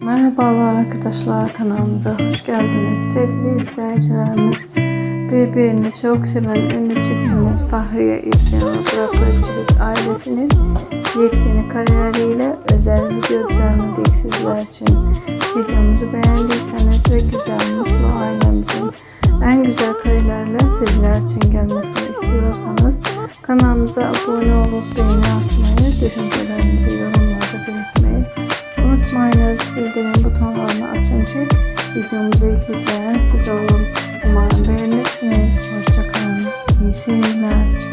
Merhabalar arkadaşlar kanalımıza hoş geldiniz. Sevgili izleyicilerimiz birbirini çok seven ünlü çiftimiz Fahriye İlkin ve Burak Özçivit ailesinin yepyeni kariyeriyle özel video düzenledik sizler için. Videomuzu beğendiyseniz ve güzel mutlu ailemizin en güzel karelerle sizler için gelmesini istiyorsanız kanalımıza abone olup beğeni atmayı, belirtmeyi unutmayınız. Bildirim butonlarını açınca videomuzu ilk izleyen siz olun. Umarım beğenirsiniz. Hoşçakalın. İyi seyirler.